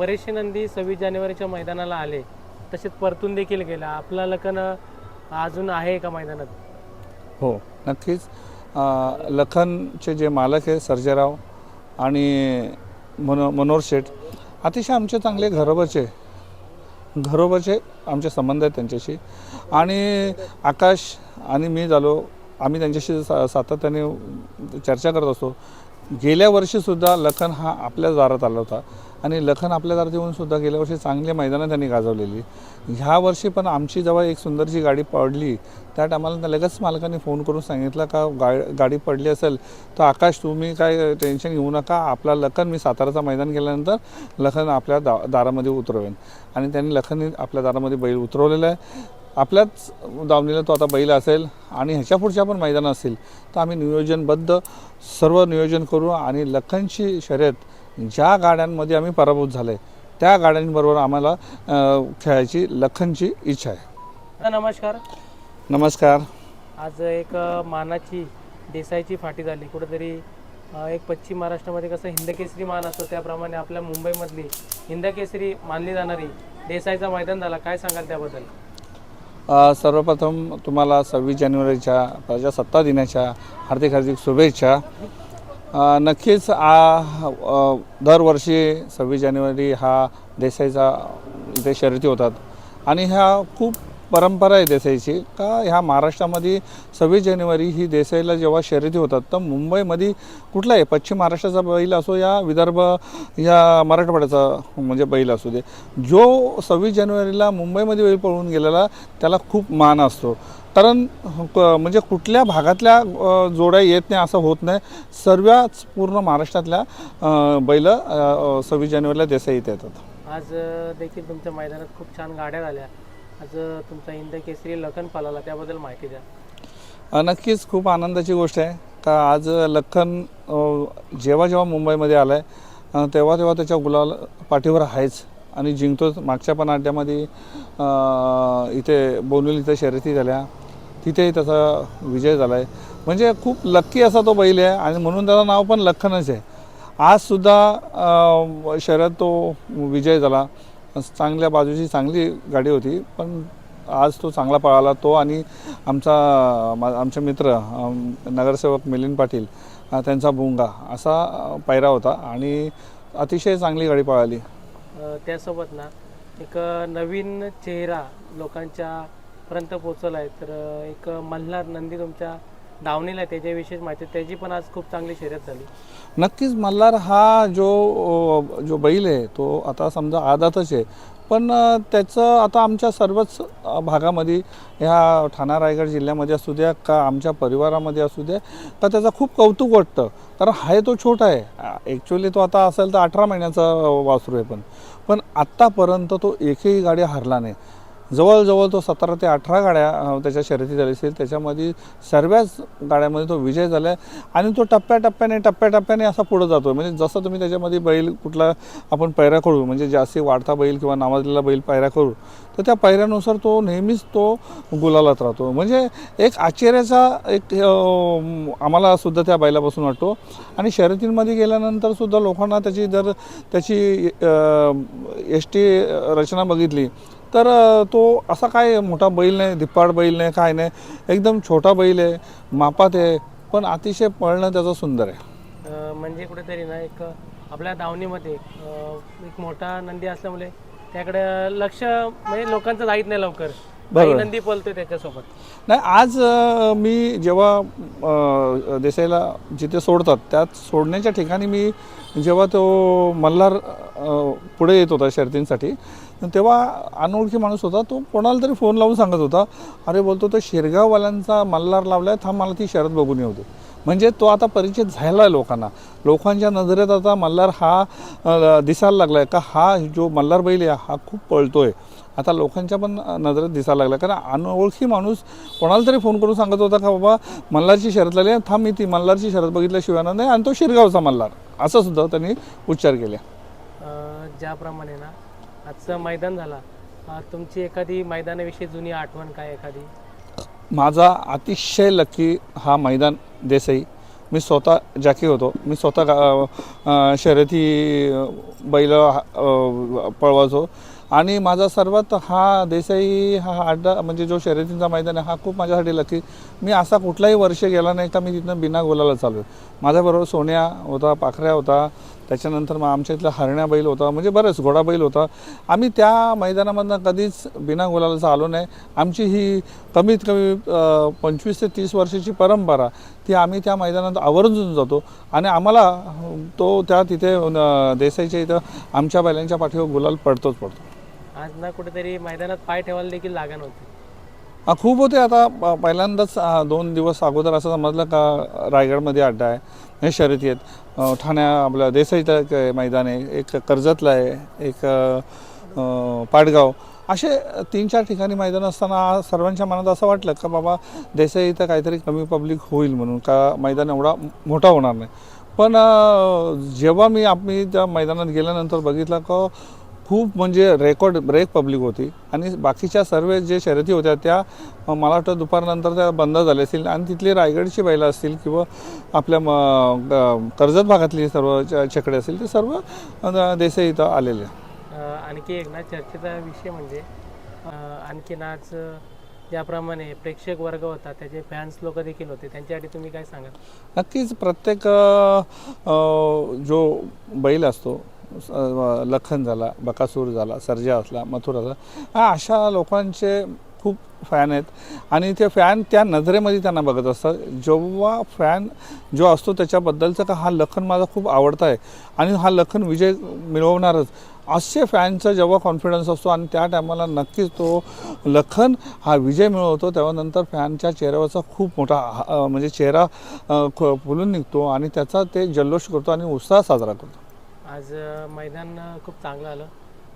बरेचसे नंदी सव्वीस जानेवारीच्या मैदानाला आले. तसेच परतून देखील गेला. आपला लखन अजून आहे का मैदानात? हो नक्कीच. लखनचे जे मालक आहे सर्जेराव आणि मनो मनोहर शेठ अतिशय आमचे चांगले घरोबरचे घरोबरचे आमचे संबंध आहेत त्यांच्याशी. आणि आकाश आणि मी झालो. आम्ही त्यांच्याशी सा सातत्याने चर्चा करत असतो. गेल्या वर्षीसुद्धा लखन हा आपल्या दारात आला होता. आणि लखन आपल्या दारात सुद्धा गेल्या वर्षी चांगली मैदानं त्यांनी गाजवलेली. ह्या वर्षी पण आमची जेव्हा एक सुंदरशी गाडी पडली. त्या टायमाला लगेच मालकाने फोन करून सांगितलं का गा गाडी पडली असेल तर आकाश तुम्ही काय टेन्शन घेऊ नका. आपला लखन मी साताराचा मैदान गेल्यानंतर लखन आपल्या दा दारामध्ये उतरवेन. आणि त्यांनी लखनने आपल्या दारामध्ये बैल उतरवलेला आहे. आपल्याच दावणीला तो आता बैल असेल आणि ह्याच्या पुढच्या पण मैदानं असतील तर आम्ही नियोजनबद्ध सर्व नियोजन करू आणि लखनची शर्यत ज्या गाड्यांमध्ये आम्ही पराभूत झाले त्या गाड्यांबरोबर आम्हाला खेळायची लखनची इच्छा आहे. नमस्कार. नमस्कार. आज एक मानाची देसाईची फाटी झाली. कुठेतरी एक पश्चिम महाराष्ट्रामध्ये कसं हिंदकेसरी मान असतो त्याप्रमाणे आपल्या मुंबईमधली हिंदकेसरी मानली जाणारी देसाईचा मैदान झाला. काय सांगाल त्याबद्दल? सर्वप्रथम तुम्हाला सव्वीस जानेवारीच्या प्रजासत्ताक दिनाच्या हार्दिक हार्दिक शुभेच्छा. नक्कीच आ दरवर्षी सव्वीस जानेवारी हा देसाईचा इथे शर्यती होतात. आणि ह्या खूप परंपरा आहे देसाईची. का ह्या महाराष्ट्रामध्ये सव्वीस जानेवारी ही देसाईला जेव्हा शर्यती होतात तर मुंबईमध्ये कुठलाही पश्चिम महाराष्ट्राचा बैल असो या विदर्भ या मराठवाड्याचा म्हणजे बैल असू दे. जो सव्वीस जानेवारीला मुंबईमध्ये बैल पळून गेलेला त्याला खूप मान असतो. कारण क- म्हणजे कुठल्या भागातल्या जोड्या येत नाही असं होत नाही. सर्वच पूर्ण महाराष्ट्रातल्या बैल सव्वीस जानेवारीला देसाई येतात. आज देखील तुमच्या मैदानात खूप छान गाड्या झाल्या. आज तुमचा हिंद केसरी लखन पालाला त्याबद्दल माहिती द्या. नक्कीच खूप आनंदाची गोष्ट आहे. का आज लखन जेव्हा जेव्हा मुंबईमध्ये आला आहे तेव्हा तेव्हा त्याच्या गुलाल पाठीवर आहेच. आणि जिंकतोच. मागच्या पण अड्ड्यामध्ये इथे बोनवली इथे शर्यती झाल्या. तिथेही त्याचा विजय झाला आहे म्हणजे खूप लक्की असा तो बैल आहे. आणि म्हणून त्याचं नाव पण लखनच आहे. आजसुद्धा शर्यत तो विजय झाला. चांगल्या बाजूची चांगली गाडी होती. पण आज तो चांगला पळाला. तो आणि आमचा मा- आमचे मित्र नगरसेवक मिलिंद पाटील त्यांचा भुंगा असा पायरा होता आणि अतिशय चांगली गाडी पळाली. त्यासोबत ना एक नवीन चेहरा लोकांच्या पर्यंत पोहोचवला आहे तर एक मल्हार नंदी तुमच्या धावणीला आहे माहिती त्याची पण आज खूप चांगली शर्यत झाली. नक्कीच मल्हार हा जो जो बैल आहे तो आता समजा आदातच आहे. पण त्याचं आता आमच्या सर्वच भागामध्ये ह्या ठाणा रायगड जिल्ह्यामध्ये असू द्या का आमच्या परिवारामध्ये असू द्या का त्याचं खूप कौतुक वाटतं. कारण आहे तो छोटा आहे. ॲक्च्युली तो आता असेल तर अठरा महिन्याचा वासरू आहे पण. पण आत्तापर्यंत तो एकही गाडी हरला नाही. जवळजवळ तो सतरा ते अठरा गाड्या त्याच्या शर्यती झाली असेल त्याच्यामध्ये सर्वच गाड्यामध्ये तो विजय झाला आहे आणि तो टप्प्याटप्प्याने टप्प्याटप्प्याने असा पुढं जातो म्हणजे जसं तुम्ही त्याच्यामध्ये बैल कुठला आपण पैरा करू म्हणजे जास्ती वाढता बैल किंवा नावाजलेला बैल पैरा करू तर त्या पायऱ्यानुसार तो नेहमीच तो गुलालात राहतो. म्हणजे एक आश्चर्याचा एक आम्हाला सुद्धा त्या बैलापासून वाटतो. आणि शर्यतींमध्ये गेल्यानंतर सुद्धा लोकांना त्याची जर त्याची एस टी रचना बघितली तर तो असा काय मोठा बैल नाही धिप्पाड बैल नाही काय नाही. एकदम छोटा बैल आहे मापात आहे पण अतिशय पळणं त्याचं सुंदर आहे. अ, म्हणजे कुठेतरी ना एक आपल्या दावणीमध्ये अ, एक मोठा नंदी असल्यामुळे त्याकडे लक्ष म्हणजे लोकांचं जाईत नाही लवकर. काही बरोबर. नंदी पळतोय त्याच्यासोबत. नाही आज अ, मी जेव्हा अ, देसाईला जिथे सोडतात त्यात सोडण्याच्या ठिकाणी मी जेव्हा तो मल्हार अ, पुढे येत होता शर्तींसाठी तेव्हा अनोळखी माणूस होता तो कोणाला तरी फोन लावून सांगत होता अरे बोलतो तो शिरगाववाल्यांचा मल्हार लावलाय थांब मला ती शरद बघून येऊ दे. म्हणजे तो आता परिचित झाला आहे लोकांना. लोकांच्या नजरेत आता मल्हार हा दिसायला लागला आहे का हा जो मल्हार बैल आहे हा खूप पळतो आहे आता लोकांच्या पण नजरेत दिसायला लागला कारण अनोळखी माणूस कोणाला तरी फोन करून सांगत होता का बाबा मल्हारची शरद लागली थांब मी ती मल्हारची शरद बघितल्याशिवाय नाही आणि तो शिरगावचा मल्हार. असं सुद्धा त्यांनी उच्चार केले. ज्याप्रमाणे ना आजचं मैदान झाला. तुमची एखादी मैदानाविषयी जुनी आठवण काय एखादी? माझा अतिशय लकी हा मैदान देसाई. मी स्वतः जॅकी होतो. मी स्वतः गा- शर्यती बैल पळवायचो. आणि माझा सर्वात हा देसाई हा अड्डा म्हणजे जो शर्यतींचा मैदान आहे हा खूप माझ्यासाठी लकी मी असा कुठलाही वर्ष गेला नाही का मी तिथनं बिना गोलाला चालू आहे माझ्याबरोबर सोन्या होता पाखऱ्या होता त्याच्यानंतर मग आमच्या इथला हरण्या बैल होता म्हणजे बरंच घोडा बैल होता. आम्ही त्या मैदानामधनं कधीच बिना गोलालाचं आलो नाही. आमची ही कमीत कमी पंचवीस ते तीस वर्षाची परंपरा ती आम्ही त्या मैदानात आवर्जून जातो. आणि आम्हाला तो त्या तिथे देसाईच्या इथं आमच्या बैलांच्या पाठीवर गुलाल पडतोच पडतो. आज ना कुठेतरी मैदानात पाय ठेवायला देखील लागण होती. खूप होते. आता प- पहिल्यांदाच दोन दिवस अगोदर असं समजलं का रायगडमध्ये अड्डा आहे हे शर्यती आहेत. ठाण्या आपल्या देसाईचं एक मैदान आहे एक कर्जतला आहे एक पाडगाव असे तीन चार ठिकाणी मैदान असताना सर्वांच्या मनात असं वाटलं का बाबा देसाई इथं काहीतरी कमी पब्लिक होईल म्हणून का मैदान एवढा मोठा होणार नाही. पण जेव्हा मी आम्ही त्या मैदानात गेल्यानंतर बघितलं का खूप म्हणजे रेकॉर्ड ब्रेक पब्लिक होती. आणि बाकीच्या सर्व जे शर्यती होत्या त्या मला वाटतं दुपारनंतर त्या बंद झाल्या असतील. आणि तिथली रायगडची बैलं असतील किंवा आपल्या म कर्जत भागातली सर्व छकडे असतील ते सर्व देसाई इथं आलेले. आणखी एक ना चर्चेचा विषय म्हणजे आणखीन आज अ, ज्याप्रमाणे प्रेक्षक वर्ग होता त्याचे फॅन्स लोक देखील होते त्यांच्यासाठी तुम्ही काय सांगाल? नक्कीच प्रत्येक जो बैल असतो लखन झाला बकासूर झाला सर्जा असला मथुर असला हा अशा लोकांचे खूप फॅन आहेत. आणि ते फॅन त्या नजरेमध्ये त्यांना बघत असतात. जेव्हा फॅन जो असतो त्याच्याबद्दलचं का हा लखन माझा खूप आवडता आहे. आणि हा लखन विजय मिळवणारच. असे फॅनचा जेव्हा कॉन्फिडन्स असतो आणि त्या टायमाला नक्कीच तो लखन हा विजय मिळवतो तेव्हा नंतर फॅनच्या चेहऱ्यावरचा खूप मोठा हा- म्हणजे चेहरा ख- फुलून निघतो आणि त्याचा ते जल्लोष करतो आणि उत्साह साजरा करतो. आज मैदान खूप चांगलं आलं.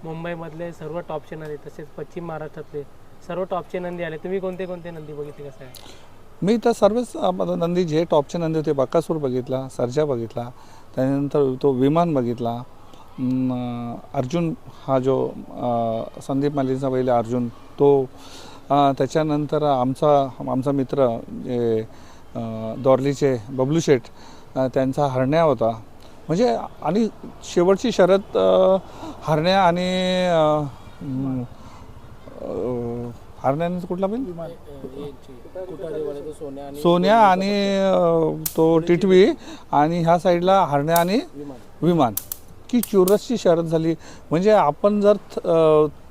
मुंबईमधले सर्व टॉपचे नदी तसेच पश्चिम महाराष्ट्रातले सर्व टॉपचे नंदी आले. तुम्ही कोणते कोणते नंदी बघितले कसं आहे? मी तर सर्वच नंदी जे टॉपचे नंदी होते बकासूर बघितला सर्जा बघितला त्यानंतर तो विमान बघितला. अर्जुन हा जो संदीप मालिकचा पहिला अर्जुन तो त्याच्यानंतर आमचा आमचा मित्र जे अ, दोरलीचे बबलू शेठ त्यांचा हरण्या होता. म्हणजे आणि शेवटची शरद हरण्या आणि हरण्याने कुठला बैल? सोन्या आणि तो टिटवी आणि ह्या साईडला हरण्या आणि विमान. की चुरसची शरद झाली. म्हणजे आपण जर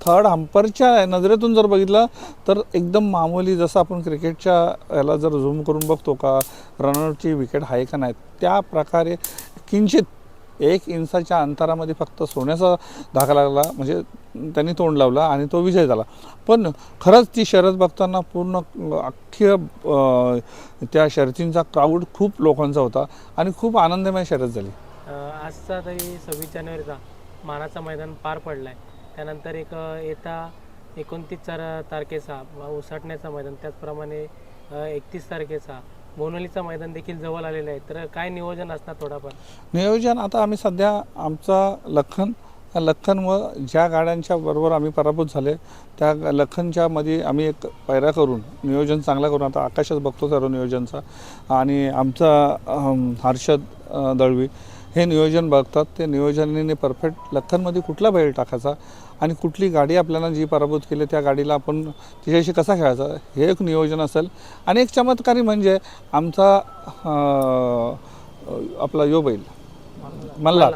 थर्ड हंपरच्या नजरेतून जर बघितलं तर एकदम मामूली जसं आपण क्रिकेटच्या याला जर झूम करून बघतो का रनआउटची विकेट आहे का नाही त्या प्रकारे किंचित एक इंचाच्या अंतरामध्ये फक्त सोन्याचा धागा लागला म्हणजे त्यांनी तोंड लावला आणि तो विजय झाला. पण खरंच ती शर्यत बघताना पूर्ण अख्ख्य त्या शर्यतींचा क्राऊड खूप लोकांचा होता आणि खूप आनंदमय शर्यत झाली. आजचा तरी सव्वीस जानेवारीचा मानाचा मैदान पार पडलाय. त्यानंतर एक येता एकोणतीस चार तारखेचा उसाटण्याचा मैदान त्याचप्रमाणे एकतीस तारखेचा बोनवलीचा मैदान देखील जवळ आलेलं आहे. तर काय नियोजन असणार थोडाफार? नियोजन आता आम्ही सध्या आमचा लखन लखन व ज्या गाड्यांच्या बरोबर आम्ही पराभूत झाले त्या लखनच्या मध्ये आम्ही एक पैरा करून नियोजन चांगला करून आता आकाशच बघतो सर्व नियोजनचा. आणि आमचा हर्षद दळवी हे नियोजन बघतात. ते नियोजनाने परफेक्ट लखनमध्ये कुठला बैल टाकायचा? आणि कुठली गाडी आपल्याला जी पराभूत केली त्या गाडीला आपण तिच्याशी कसा खेळायचा? हे एक नियोजन असेल. आणि एक चमत्कारी म्हणजे आमचा आपला यो बैल मल्हार.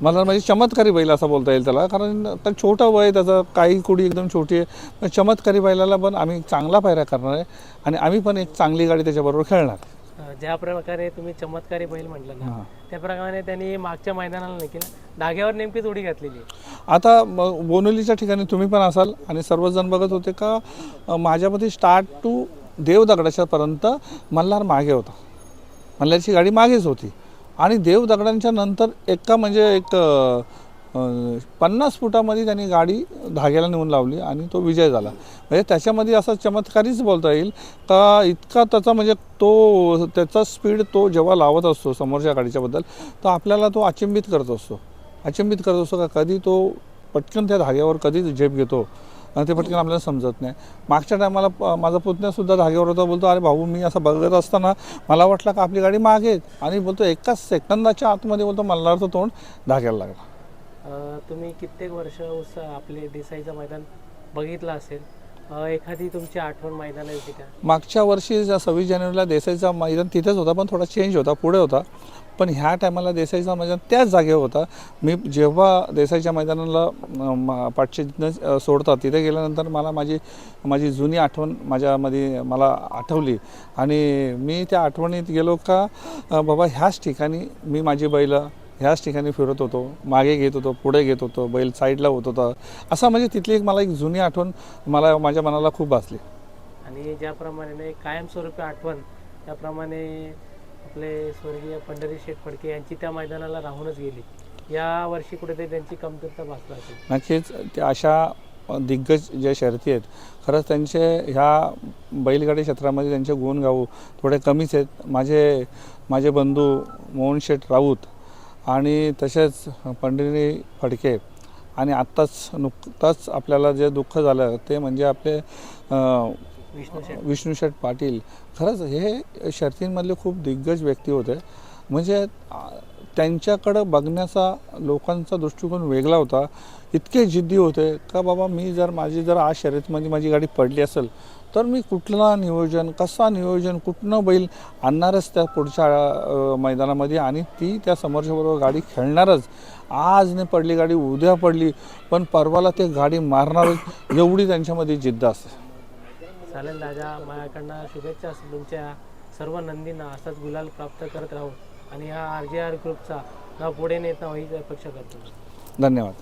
मल्हार. म्हणजे चमत्कारी बैल असा बोलता येईल त्याला कारण तर छोटं वय त्याचं काही कुडी एकदम छोटी आहे. पण चमत्कारी बैलाला पण आम्ही चांगला पायऱ्या करणार आहे आणि आम्ही पण एक चांगली गाडी त्याच्याबरोबर खेळणार. ज्या प्रकारे तुम्ही चमत्कारी बैल म्हटलं ना हां. त्याप्रमाणे त्यांनी मागच्या मैदानाला नाही केलं डाग्यावर नेमकीच उडी घातलेली आता बोनोलीच्या ठिकाणी तुम्ही पण असाल आणि सर्वजण बघत होते का माझ्यामध्ये स्टार्ट टू देव दगडाच्या पर्यंत मल्हार मागे होता. मल्हारची गाडी मागेच होती. आणि देव दगडांच्या नंतर एका म्हणजे एक पन्नास फुटामध्ये त्यांनी गाडी धाग्याला नेऊन लावली आणि तो विजय झाला. म्हणजे त्याच्यामध्ये असा चमत्कारीच बोलता येईल. का इतका त्याचा म्हणजे तो त्याचा स्पीड तो जेव्हा लावत असतो समोरच्या गाडीच्याबद्दल तर आपल्याला तो अचंबित करत असतो. अचंबित करत असतो का? कधी तो पटकन त्या धाग्यावर कधी झेप घेतो आणि ते पटकन आपल्याला समजत नाही. मागच्या टायमाला प- माझा पुतण्यासुद्धा धाग्यावर होता बोलतो अरे भाऊ मी असं बघत असताना मला वाटलं का आपली गाडी मागे आणि बोलतो एकाच सेकंदाच्या आतमध्ये बोलतो मल्हारचं तोंड धाग्याला लागला. तुम्ही कित्येक वर्ष उस आपले देसाईचं मैदान बघितलं असेल. एखादी तुमची आठवण मैदान मैदानाची का? मागच्या वर्षी सव्वीस जानेवारीला देसाईचा मैदान तिथेच होता पण थोडा चेंज होता पुढे होता. पण ह्या टायमाला देसाईचा मैदान त्याच जागेवर होता. मी जेव्हा देसाईच्या मैदानाला अं, मा- सोडतात तिथे गेल्यानंतर मला माझी माझी जुनी आठवण माझ्यामध्ये मला आठवली. आणि मी त्या आठवणीत गेलो का बाबा ह्याच ठिकाणी मी माझी बैलं ह्याच ठिकाणी फिरत होतो मागे घेत होतो पुढे घेत होतो बैल साईडला होत होता. असं म्हणजे तिथली एक मला एक जुनी आठवण मला माझ्या मनाला खूप भासली. आणि ज्याप्रमाणे कायमस्वरूपी आठवण त्याप्रमाणे आपले स्वर्गीय पंढरी शेठ फडके यांची त्या मैदानाला राहूनच गेली. या वर्षी कुठेतरी त्यांची कमतरता भासला असेल. नक्कीच त्या अशा दिग्गज ज्या शर्ती आहेत खरंच त्यांचे ह्या बैलगाडी क्षेत्रामध्ये त्यांचे गुण गाऊ थोडे कमीच आहेत. माझे माझे बंधू मोहन शेठ राऊत आणि तसेच पंढरी फडके आणि आत्ताच नुकताच आपल्याला जे दुःख झालं ते म्हणजे आपले अं, विष्णू शेठ. विष्णू शेठ पाटील. खरंच हे शर्तींमधले खूप दिग्गज व्यक्ती होते. म्हणजे त्यांच्याकडं बघण्याचा लोकांचा दृष्टिकोन वेगळा होता. इतके जिद्दी होते का बाबा मी जर माझी जर आज शर्यतीमध्ये माझी गाडी पडली असेल तर मी कुठला नियोजन कसा नियोजन कुठनं बैल आणणारच त्या पुढच्या मैदानामध्ये आणि ती त्या समोरच्या बरोबर गाडी खेळणारच. आज नाही पडली गाडी उद्या पडली पण परवाला ते गाडी मारणारच एवढी त्यांच्यामध्ये जिद्द असते. चालेल दादा माझ्याकडनं शुभेच्छा असतील तुमच्या सर्व नंदींना असाच गुलाल प्राप्त करत राहू. आणि हा आर जे आर ग्रुपचा ना पुढे नेता होईल अपेक्षा करतो. धन्यवाद.